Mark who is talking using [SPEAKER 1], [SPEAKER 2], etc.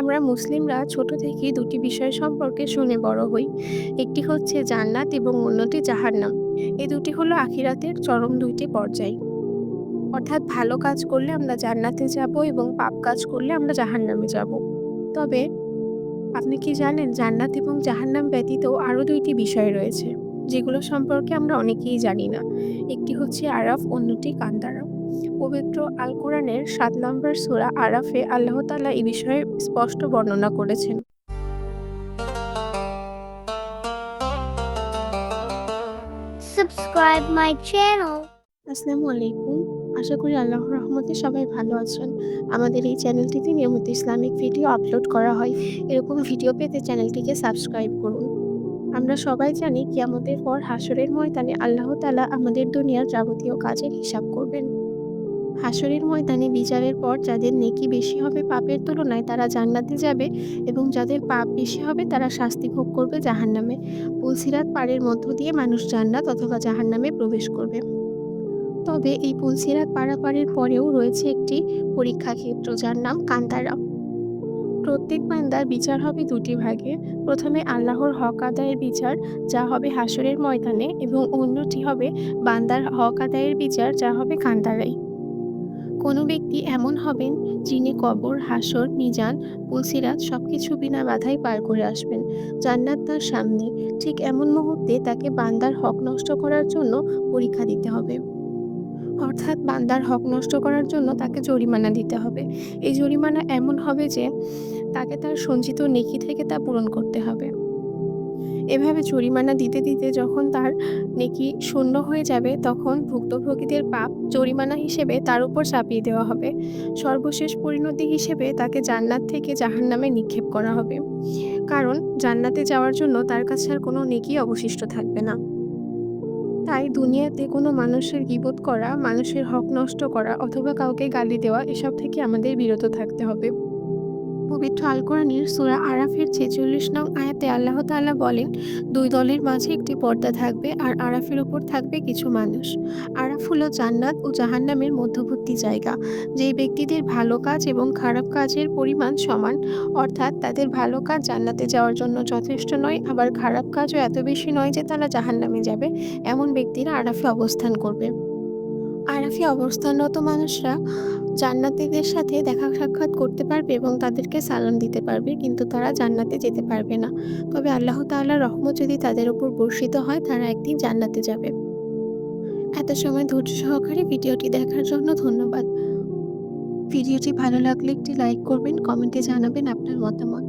[SPEAKER 1] আমরা মুসলিমরা ছোট থেকে দুটি বিষয় সম্পর্কে শুনে বড় হই। একটি হচ্ছে জান্নাত এবং অন্যটি জাহান্নাম। এই দুটি হলো আখিরাতের চরম দুইটি পর্যায়। অর্থাৎ ভালো কাজ করলে আমরা জান্নাতে যাব এবং পাপ কাজ করলে আমরা জাহান্নামে যাব। তবে আপনি কি জানেন জান্নাত এবং জাহান্নাম ব্যতীত আরও দুইটি বিষয় রয়েছে, যেগুলো সম্পর্কে আমরা অনেকেই জানি না। একটি হচ্ছে আরাফ, অন্যটি কান্দারা। পবিত্র আল কোরআনের সাত নম্বর সূরা আরাফে আল্লাহ তালা এই বিষয়ে স্পষ্ট বর্ণনা করেছেন।
[SPEAKER 2] Subscribe my channel.
[SPEAKER 1] আসসালামু আলাইকুম। আশা করি আল্লাহর রহমতে সবাই ভালো আছেন। আমাদের এই চ্যানেলটিতে নিয়মিত ইসলামিক ভিডিও আপলোড করা হয়। এরকম ভিডিও পেতে চ্যানেলটিকে সাবস্ক্রাইব করুন। আমরা সবাই জানি কিয়ামতের পর হাসরের ময়দানে আল্লাহ তালা আমাদের দুনিয়ার যাবতীয় কাজের হিসাব করবেন। হাসরের ময়দানে বিচারের পর যাদের নেকি বেশি হবে পাপের তুলনায় তারা জান্নাতে যাবে এবং যাদের পাপ বেশি হবে তারা শাস্তি ভোগ করবে জাহান্নামে। পুলসিরাত পাড়ের মধ্য দিয়ে মানুষ জান্নাত অথবা জাহান্নামে প্রবেশ করবে। তবে এই পুলসিরাত পারাপারের পরেও রয়েছে একটি পরীক্ষা ক্ষেত্র যার নাম কান্তারা প্রত্যেক বান্দার বিচার হবে দুটি ভাগে। প্রথমে আল্লাহর হক আদায়ের বিচার, যা হবে হাসরের ময়দানে, এবং অন্যটি হবে বান্দার হক আদায়ের বিচার, যা হবে কান্তারাই কোনো ব্যক্তি এমন হবেন যিনি কবর, হাসর, মিজান, পুলসিরাত সবকিছু বিনা বাধাই পার করে আসবেন। জান্নাত তার সামনে। ঠিক এমন মুহূর্তে তাকে বান্দার হক নষ্ট করার জন্য পরীক্ষা দিতে হবে। অর্থাৎ বান্দার হক নষ্ট করার জন্য তাকে জরিমানা দিতে হবে। এই জরিমানা এমন হবে যে তাকে তার সঞ্চিত নেকি থেকে তা পূরণ করতে হবে। এভাবে জরিমানা দিতে দিতে যখন তার নেকি শূন্য হয়ে যাবে, তখন ভুক্তভোগীদের পাপ জরিমানা হিসেবে তার উপর চাপিয়ে দেওয়া হবে। সর্বশেষ পরিণতি হিসেবে তাকে জান্নাত থেকে জাহান্নামে নিক্ষেপ করা হবে। কারণ জান্নাতে যাওয়ার জন্য তার কাছে আর কোনো নেকি অবশিষ্ট থাকবে না। তাই দুনিয়াতে কোনো মানুষের গিবোধ করা, মানুষের হক নষ্ট করা, অথবা কাউকে গালি দেওয়া, এসব থেকে আমাদের বিরত থাকতে হবে। পবিত্র আল কোরআনের সূরা আরাফের ছেচল্লিশ নং আয়াতে আল্লাহ তাআলা বলেন, দুই দলের মাঝে একটি পর্দা থাকবে আর আরাফের উপর থাকবে কিছু মানুষ। আরাফ হলো জান্নাত ও জাহান্নামের মধ্যবর্তী জায়গা। যেই ব্যক্তিদের ভালো কাজ এবং খারাপ কাজের পরিমাণ সমান, অর্থাৎ তাদের ভালো কাজ জান্নাতে যাওয়ার জন্য যথেষ্ট নয়, আবার খারাপ কাজও এত বেশি নয় যে তারা জাহান্নামে যাবে, এমন ব্যক্তিরা আরাফে অবস্থান করবে। আরাফে অবস্থানরত মানুষরা জান্নাতীদের সাথে দেখা সাক্ষাৎ করতে পারবে এবং তাদেরকে সালাম দিতে পারবে, কিন্তু তারা জান্নাতে যেতে পারবে না। তবে আল্লাহ তাআলার রহমত যদি তাদের উপর বর্ষিত হয়, তারা একদিন জান্নাতে যাবে। এত সময় ধৈর্য সহকারে ভিডিওটি দেখার জন্য ধন্যবাদ। ভিডিওটি ভালো লাগলে একটি লাইক করবেন, কমেন্টে জানাবেন আপনার মতামত।